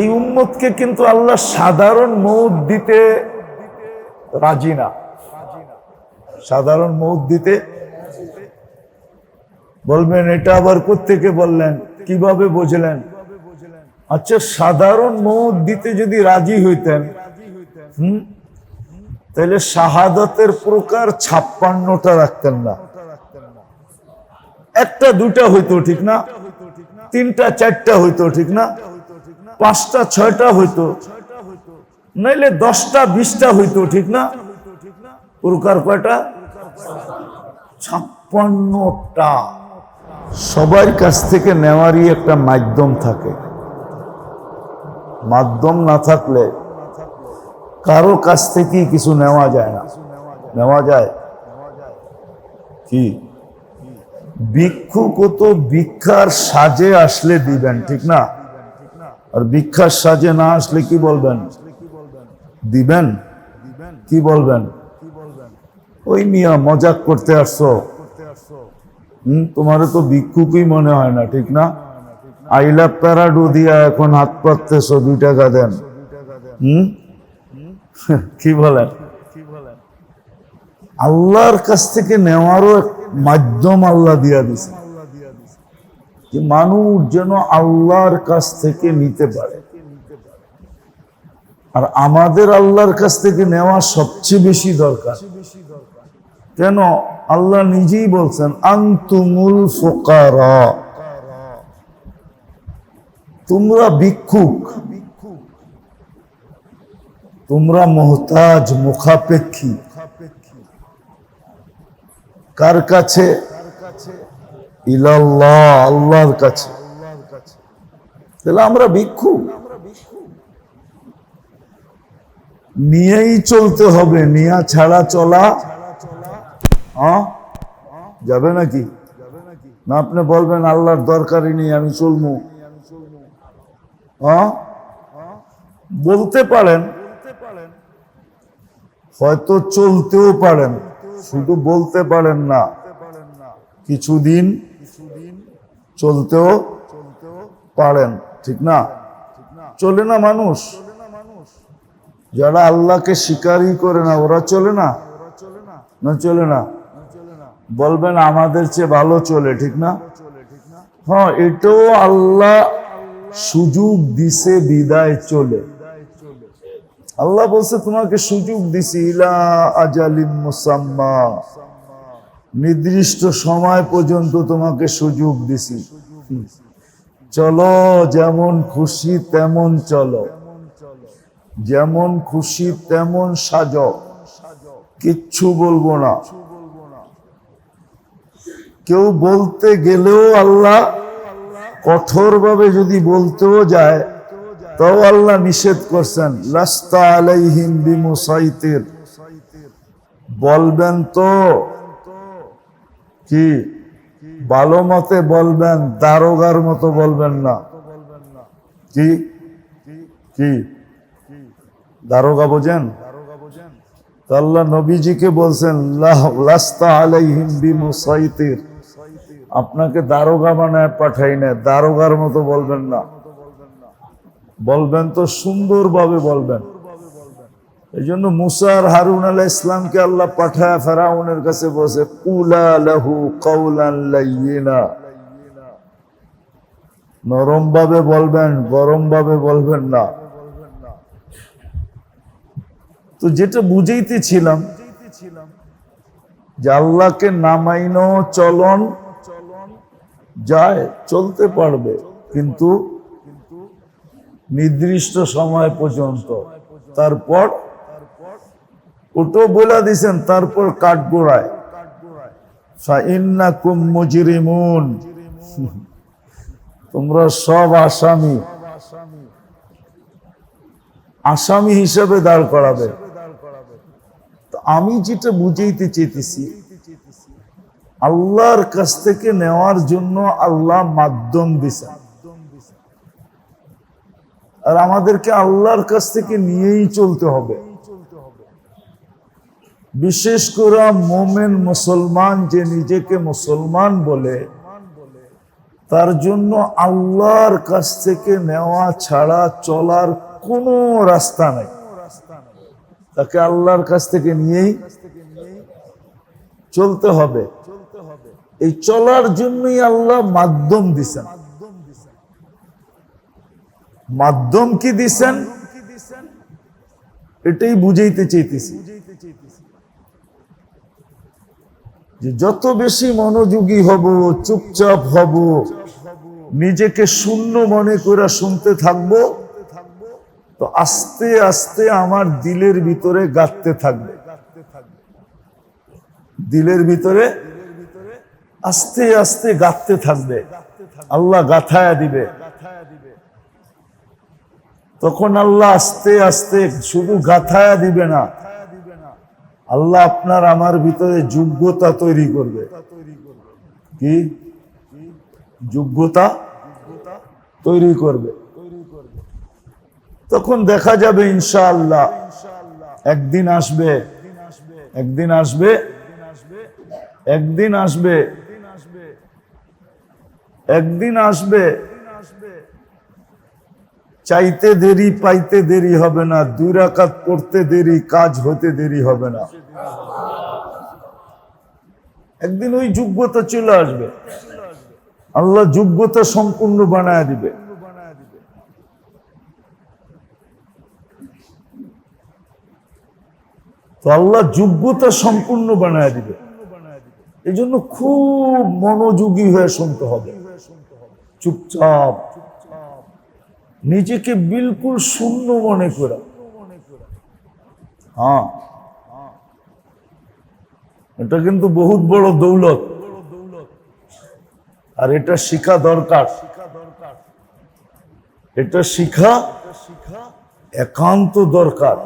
এই উম্মতকে কিন্তু আল্লাহ সাধারণ মৌত দিতে রাজি না। সাধারণ মৌত দিতে বলবেন, এটা আবার থেকে বললেন? কীভাবে বুঝলেন? আচ্ছা সাধারণ মৌত দিতে যদি রাজি হইতেন, হম, তাহলে শাহাদতের প্রকার ছাপ্পান্নটা রাখতেন না। একটা দুটা হইতো ঠিক না, তিনটা, চারটা হইতো ঠিক না। পাঁচটা, ছয়টা হইতো। নাইলে দশটা, বিশটা হইতো, ঠিক না? প্রকার কয়টা? ছাপ্পান্নটা। সবার কাছ থেকে নেওয়ারই একটা মাধ্যম থাকে। মাধ্যম না থাকলে কারও কাছ থেকেই কিছু নেওয়া যায় না। নেওয়া যায়? কি? ভিক্ষুক তো ভিক্ষার সাজে আসলে দিবেন, ঠিক না? আর ভিক্ষার সাজে না আসলে কি বলবেন? দিবেন? কি বলবেন? ওই মিয়া মজাক করতে আসছো। হম তোমার তো ভিক্ষুকই মনে হয় না, ঠিক না? আইলা প্যারাডু দিয়া এখন হাত পাততেছো, দুই টাকা দেন। হম? কি বলেন? আল্লাহর কাছ থেকে নেওয়ারও মাধ্যম আল্লাহ দিয়া দিছে। মানুষ যেন আল্লাহর কাছ থেকে নিতে পারে। আর আমাদের আল্লাহর কাছ থেকে নেওয়া সবচেয়ে বেশি দরকার। কেন? আল্লাহ নিজেই বলছেন, আন্তুমুল ফোকারা। তোমরা ভিক্ষুক। তোমরা মোহতাজ, মুখাপেক্ষী। কার কাছে? ইলাল্লাহ, আল্লাহর কাছে। তাহলে আমরা ভিক্ষু। নিয়েই চলতে হবে, নিয়া ছাড়া চলা। যাবে নাকি? না, আপনি বলবেন, আল্লাহর দরকারই নেই, আমি চলবো। বলতে পারেন। হয়তো চলতেও পারেন, শুধু বলতে পারেন না। কিছুদিন চলতেও পারেন, ঠিক না? চলে না মানুষ? যারা আল্লাহকে স্বীকারই করে না, ওরা চলে না? না চলে না? বলবেন, আমাদের চেয়ে ভালো চলে ঠিক না? হ্যাঁ এটাও আল্লাহ সুযোগ দিছে, বিদায় চলে। আল্লাহ বলছে, তোমাকে সুযোগ দিছি, ইলা আজালিম মুসাম্মা। নির্দিষ্ট সময় পর্যন্ত তোমাকে সুযোগ দিছি। চলো, যেমন খুশি তেমন চলো। যেমন খুশি তেমন সাজ। কিচ্ছু বলব না। কেউ বলতে গেলেও আল্লাহ কঠোরভাবে যদি বলতেও যায়, তাও আল্লাহ নিষেধ করছেন। লাস্তা আলাইহিম বিমুসাইতির। বলবেন তো কি? ভালো মতে বলবেন, দারোগার মতো বলবেন না। কি? কি? দারোগা বোঝেন? আল্লাহ নবীজিকে বলছেন আপনাকে দারোগা বানায় পাঠাই না দারোগার মতো বলবেন না। বলবেন তো সুন্দরভাবে বলবেন। এই জন্য মুসার হারুন আলাহ ইসলামকে আল্লাহ পাঠায়, ফেরাউনের কাছে বসে কুলা লাহু কৌলান নরম ভাবে বলবেন গরম ভাবে বলবেন না। তো যেটা বুঝাইতেছিলাম, যে আল্লাহকে নামাইনো চলন যায়, চলতে পারবে, কিন্তু নির্দিষ্ট সময় পর্যন্ত। তারপর ওটো বলে দিছেন, তারপর ফাইন্নাকুম মুজরিমুন। তোমরা সব আসামি। আসামি হিসেবে দাঁড় করাবে। আমি যেটা বুঝাইতে চেতেছি আল্লাহর কাছ থেকে নেওয়ার জন্য আল্লাহ মাধ্যম দিছেন আর আমাদেরকে আল্লাহর কাছ থেকে নিয়েই চলতে হবে। বিশেষ করে মোমেন মুসলমান যে নিজেকে মুসলমান বলে, তার জন্য আল্লাহর কাছ থেকে নেওয়া ছাড়া চলার কোনো রাস্তা নাই। তাকে আল্লাহর কাছ থেকে নিয়েই চলতে হবে। এই চলার জন্যই আল্লাহ মাধ্যম দিছেন। মাধ্যম কি দিছেন? এটাই বুঝাইতে চাইতেছি। যে যত বেশি মনোযোগী হব, চুপচাপ হব, নিজেকে শূন্য মনে করে শুনতে থাকব, তো আস্তে আস্তে আমার দিলের ভিতরে গাঁথতে থাকবে। দিলের ভিতরে আস্তে আস্তে গাঁথতে থাকবে। আল্লাহ গাথায়া দিবে। তখন আল্লাহ আস্তে আস্তে শুধু গাথায়া দিবে না আল্লাহ আপনার আমার ভিতরে যোগ্যতা তৈরি করবে। কি? যোগ্যতা তৈরি করবে। তখন দেখা যাবে ইনশাআল্লাহ একদিন আসবে একদিন আসবে একদিন আসবে একদিন আসবে চাইতে দেরি, পাইতে দেরি হবে না। দুই রাকাত পড়তে দেরি, কাজ হতে দেরি হবে না। একদিন ওই যোগ্যতা চলে আসবে। আল্লাহ যোগ্যতা সম্পূর্ণ বানায় দিবে। তো আল্লাহ যোগ্যতা সম্পূর্ণ বানায় দিবে। এই জন্য খুব মনোযোগী হয়ে শুনতে হবে। চুপচাপ নিজেকে বিলকুল শূন্য মনে করা। হ্যাঁ। এটা কিন্তু বহুত বড় দৌলত। আর এটা শিখা দরকার। এটা শিখা একান্ত দরকার।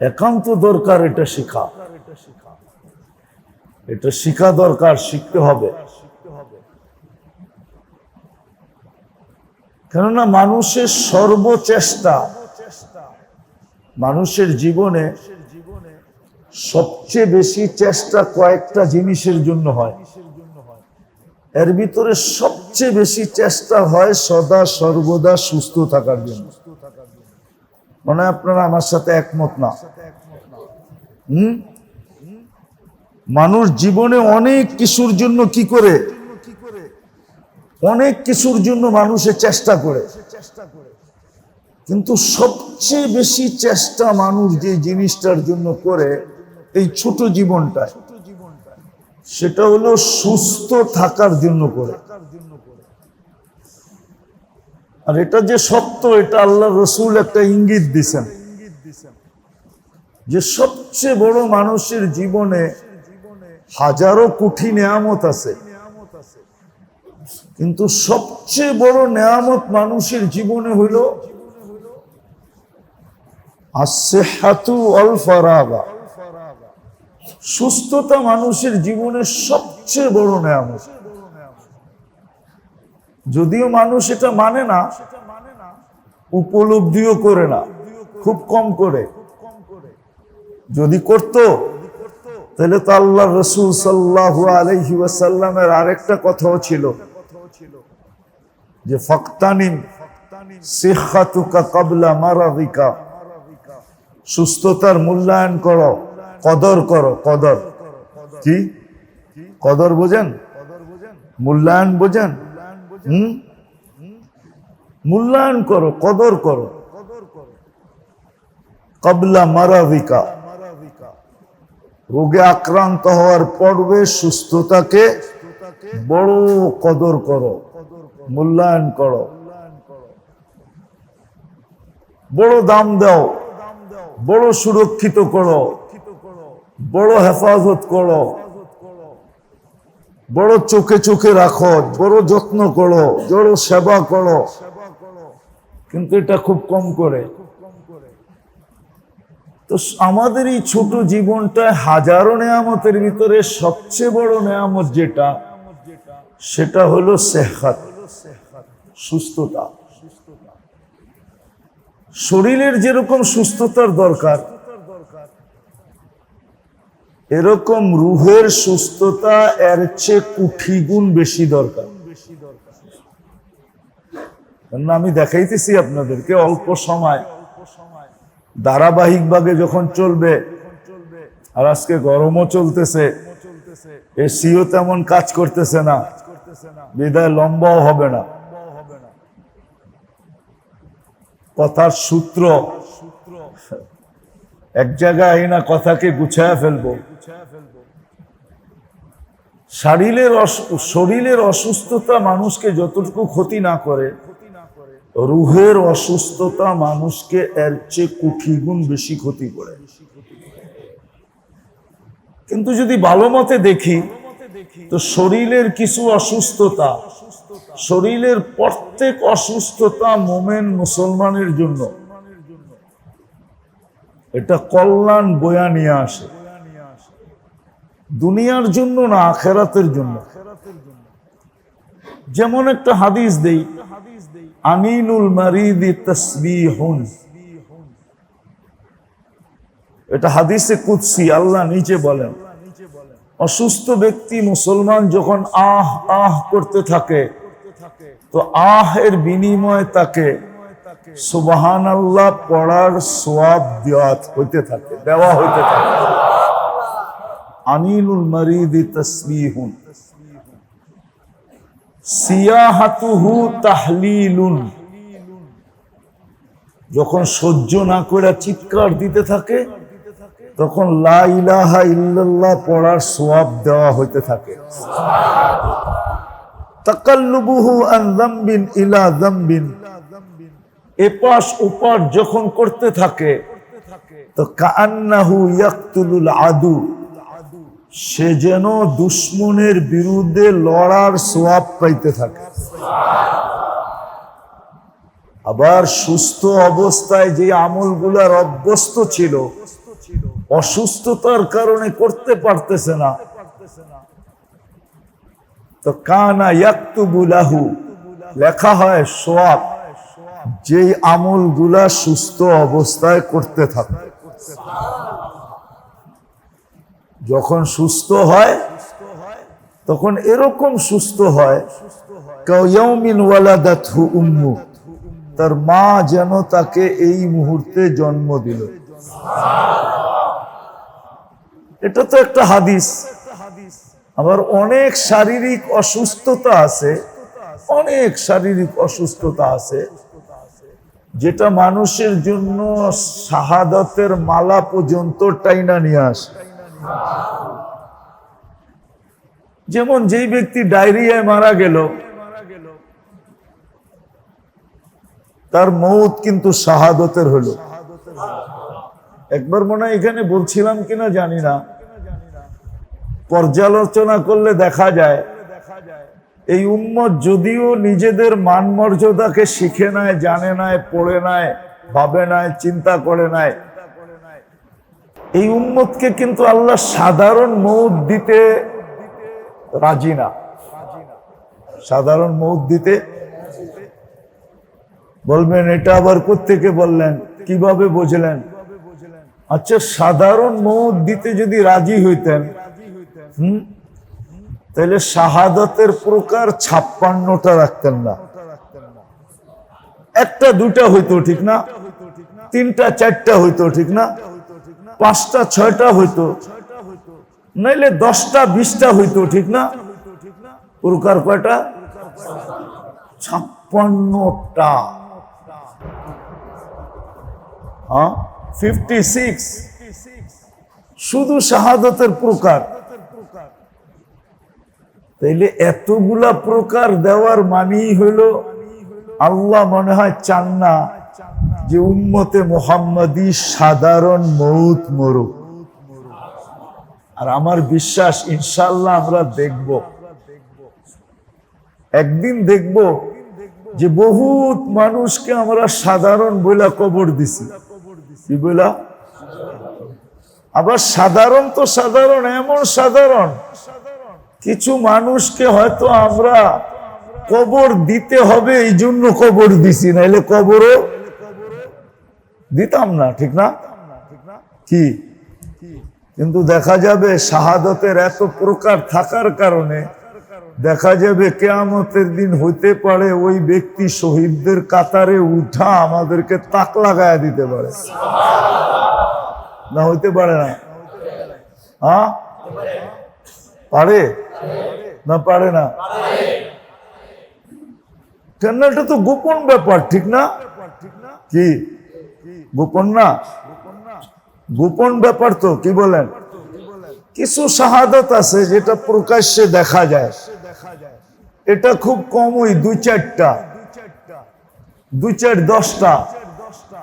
একান্ত দরকার এটা শিখা। এটা শিখা দরকার, শিখতে হবে। কেননা মানুষের সর্বচেষ্টা, মানুষের জীবনে সবচেয়ে বেশি চেষ্টা কয়েকটা জিনিসের জন্য হয়। এর ভিতরে সবচেয়ে বেশি চেষ্টা হয় সদা সর্বদা সুস্থ থাকার জন্য। মনে আপনারা আমার সাথে একমত না। মানুষ জীবনে অনেক কিছুর জন্য কি করে? অনেক কিছুর জন্য মানুষের চেষ্টা করে। কিন্তু সবচেয়ে বেশি চেষ্টা মানুষ যে জিনিসটার জন্য করে এই ছোট জীবনটায়, সেটা হলো সুস্থ থাকার জন্য করে। আর এটা যে সত্য, এটা আল্লাহ রসুল একটা ইঙ্গিত দিছেন। যে সবচেয়ে বড় মানুষের জীবনে হাজারো কোটি নেয়ামত আছে। কিন্তু সবচেয়ে বড় নেয়ামত মানুষের জীবনে হইল সুস্থতা মানুষের জীবনের সবচেয়ে বড় নেয়ামত। যদিও মানুষ এটা মানে না, উপলব্ধিও করে না, খুব কম করে। যদি করত, তাহলে তো আল্লাহ রসুল সাল্লাহ আলহি ওয়াসাল্লামের আরেকটা কথাও ছিল যে ফক্তানিম সিহাতুকা কাবলা মারাদিকা সুস্থতার মূল্যায়ন করো, কদর করো, কদর। কি? কদর বোঝেন? মূল্যায়ন বোঝেন? মূল্যায়ন করো, কদর করো। কবলা মারাভিকা রোগে আক্রান্ত হওয়ার পর্বে সুস্থতাকে বড় কদর করো। মূল্যায়ন করো। বড় দাম দাও। বড় সুরক্ষিত করো। বড় হেফাজত করো। বড় চোখে চোখে রাখো। বড় যত্ন করো। বড় সেবা করো। কিন্তু এটা খুব কম করে। তো আমাদের এই ছোট জীবনটায় হাজারো নেয়ামতের ভিতরে সবচেয়ে বড় নেয়ামত যেটা, সেটা হলো সেহাত। সুস্থতা। শরীরের যেরকম সুস্থতার দরকার, এরকম রুহের সুস্থতা এর চেয়ে কুঠি গুণ বেশি দরকার। আমি দেখাইতেছি আপনাদেরকে, অল্প সময়। ধারাবাহিক ভাবে যখন চলবে, আর আজকে গরমও চলতেছে, এসিও তেমন কাজ করতেছে না। বিদায় লম্বাও হবে না। কথার সূত্র। এক জায়গায় না কথাকে গুছায় ফেলব। শরীরের শরীরের অসুস্থতা মানুষকে যতটুকু ক্ষতি না করে রুহের অসুস্থতা মানুষকে এর চেয়ে কোটি গুণ বেশি ক্ষতি করে। কিন্তু যদি ভালো মতে দেখি তো শরীরের কিছু অসুস্থতা, শরীরের প্রত্যেক অসুস্থতা মোমেন মুসলমানের জন্য। এটা কল্যাণ বয়া নিয়ে আসে। দুনিয়ার জন্য না, আখেরাতের জন্য। যেমন একটা হাদিস দেই, আমিনুল মারিদি তসবিহুন। এটা হাদিসে কুৎসি আল্লাহ নিচে বলেন। অসুস্থ ব্যক্তি মুসলমান যখন আহ আহ করতে থাকে, তো আহ এর বিনিময়ে তাকে সুবাহান আল্লাহ পড়ার সোয়াব দেওয়া হইতে থাকে, দেওয়া হইতে থাকে। আমিনুল মারিদি তসবিহুন তাহলিলুন। যখন সহ্য না করে চিৎকার দিতে থাকে তখন লা ইলাহা ইল্লাল্লাহ পড়ার সোয়াব দেওয়া হইতে থাকে। তাকাল্লুবুহু আন যামবিন ইলা যামবিন। এপাশ ওপাশ যখন করতে থাকে, তো কান্নাহু ইয়াকতুলুল আদু। সে যেন দুশ্মনের বিরুদ্ধে লড়ার সোয়াব পাইতে থাকে। আবার সুস্থ অবস্থায় যে আমলগুলার অভ্যস্ত ছিল অসুস্থতার কারণে করতে পারতেছে না। তো কানা ইয়াকতুবুলাহু লেখা হয় সোয়াব, যেই আমলগুলা সুস্থ অবস্থায় করতে থাকে। যখন সুস্থ হয়, তখন এরকম সুস্থ হয় তার মা যেন তাকে এই মুহূর্তে জন্ম দিল। এটা তো একটা হাদিস। আবার অনেক শারীরিক অসুস্থতা আছে, অনেক শারীরিক অসুস্থতা আছে, যেটা মানুষের জন্য শাহাদতের মালা পর্যন্ত টাইনা নিয়ে আসে। যেমন যেই ব্যক্তি ডায়রিয়ায় মারা গেল, তার মৌত কিন্তু শাহাদতের হলো। একবার মনে এখানে বলছিলাম কিনা জানি না। পর্যালোচনা করলে দেখা যায়, এই উম্মত যদিও নিজেদের মান মর্যাদাকে শিখে নেয়, জানে নাই পড়ে নাই ভাবে নাই চিন্তা করে নাই এই উম্মতকে কিন্তু আল্লাহ সাধারণ মৌত দিতে রাজি না। সাধারণ মৌত দিতে বলবেন, এটা আবার থেকে বললেন? কীভাবে বুঝলেন? আচ্ছা সাধারণ মৌত দিতে যদি রাজি হইতেন তাহলে শাহাদতের প্রকার ছাপ্পান্নটা রাখতেন না। একটা দুটা হইতো ঠিক না, তিনটা, চারটা হইতো ঠিক না, পাঁচটা, ছয়টা হইতো নাইলে দশটা, বিশটা হইতো ঠিক না। প্রকার কয়টা? ছাপ্পান্নটা। হ্যাঁ? ফিফটি সিক্স শুধু শাহাদতের প্রকার। তাইলে এতগুলা প্রকার দেওয়ার মানেই হলো আল্লাহ মনে হয় চান না যে উম্মতে মোহাম্মদী সাধারণ মৌত মরুক। আর আমার বিশ্বাস ইনশাল্লাহ আমরা দেখব। একদিন দেখব যে বহুত মানুষকে আমরা সাধারণ বইলা কবর দিছি। কি বইলা? আবার সাধারণ তো সাধারণ, এমন সাধারণ কিছু মানুষকে হয়তো আমরা কবর দিতে হবে, এই জন্য কবর দিছি, নাইলে কবরও দিতাম না, ঠিক না? কি? কিন্তু দেখা যাবে শাহাদতের এত প্রকার থাকার কারণে দেখা যাবে কেয়ামতের দিন হইতে পারে ওই ব্যক্তি শহীদদের কাতারে উঠা আমাদেরকে তাক লাগায় দিতে পারে। না, হইতে পারে না। হ্যাঁ? পারে? না পারে না? কেন এটা তো গোপন ব্যাপার, ঠিক না? কি? গোপন না? গোপন ব্যাপার তো, কি বলেন? কিছু শাহাদত আছে যেটা প্রকাশ্যে দেখা যায়। এটা খুব কমই, দুই চারটা। দুই চার দশটা।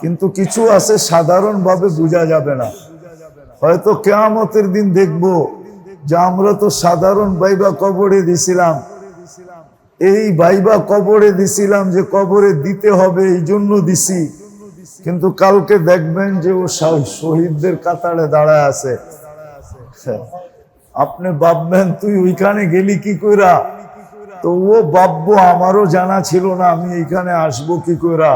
কিন্তু কিছু আছে সাধারণভাবে বোঝা যাবে না। হয়তো কেয়ামতের দিন দেখব। যে আমরা তো সাধারণ বাইবা কবরে দিছিলাম। এই বাইবা কবরে দিছিলাম যে কবরে দিতে হবে, এই জন্য দিছি। কিন্তু কালকে দেখবেন যে ও শহীদদের কাতারে দাঁড়ায় আছে। আপনি ভাববেন, তুই ওইখানে গেলি কি কইরা? তো ও ভাববো, আমারও জানা ছিল না আমি এইখানে আসব কি কইরা।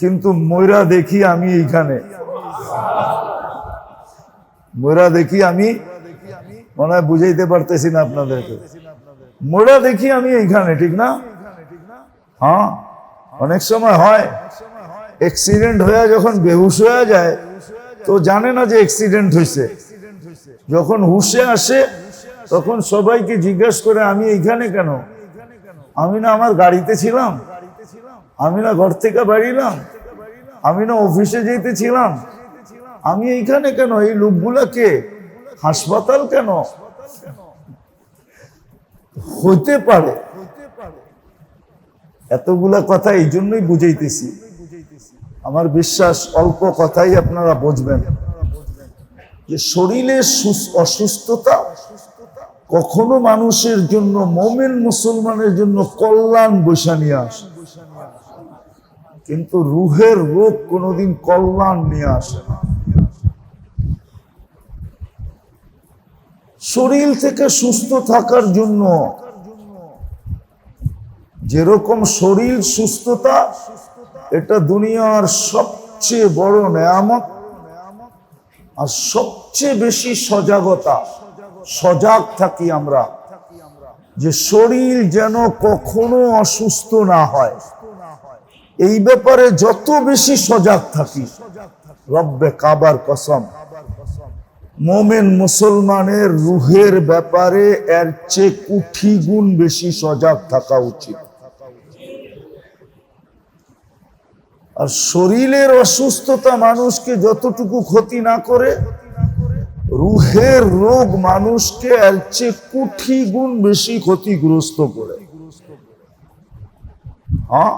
কিন্তু ময়রা দেখি আমি এইখানে। ময়রা দেখি আমি মনে হয় বুঝাইতে পারতেছি না আপনাদেরকে। মোড়া দেখি আমি এইখানে, ঠিক না? হ্যাঁ অনেক সময় হয় অ্যাক্সিডেন্ট হয়ে যখন বেহুশ হয়ে যায়, তো জানে না যে অ্যাক্সিডেন্ট হয়েছে যখন হুশে আসে, তখন সবাইকে জিজ্ঞেস করে, আমি এইখানে কেন? আমি না আমার গাড়িতে ছিলাম। আমি না ঘর থেকে বাড়িলাম আমি না অফিসে যেতেছিলাম আমি এইখানে কেন? এই লোকগুলা কে? হাসপাতাল কেন? হতে পারে। এতগুলা কথা এই জন্যই বুঝাইতেছি। আমার বিশ্বাস অল্প কথাই আপনারা বুঝবেন। যে শরীরের সুস- অসুস্থতা কখনো মানুষের জন্য, মোমেন মুসলমানের জন্য কল্যাণ বৈশা নিয়ে আসে। কিন্তু রুহের রোগ কোনোদিন কল্যাণ নিয়ে আসে না। শরীর থেকে সুস্থ থাকার জন্য। যেরকম শরীর সুস্থতা, এটা দুনিয়ার সবচেয়ে বড় নেয়ামত আর সবচেয়ে বেশি সজাগতা। সজাগ থাকি আমরা। যে শরীর যেন কখনো অসুস্থ না হয়। এই ব্যাপারে যত বেশি সজাগ থাকি, রব্বে কাবার কসম। মোমেন মুসলমানের রুহের ব্যাপারে এর চেয়ে কুঠি গুণ বেশি সজাগ থাকা উচিত। আর শরীরের অসুস্থতা মানুষকে যতটুকু ক্ষতি না করে, রুহের রোগ মানুষকে এর চেয়ে কুঠি গুণ বেশি ক্ষতিগ্রস্ত করে। হ্যাঁ?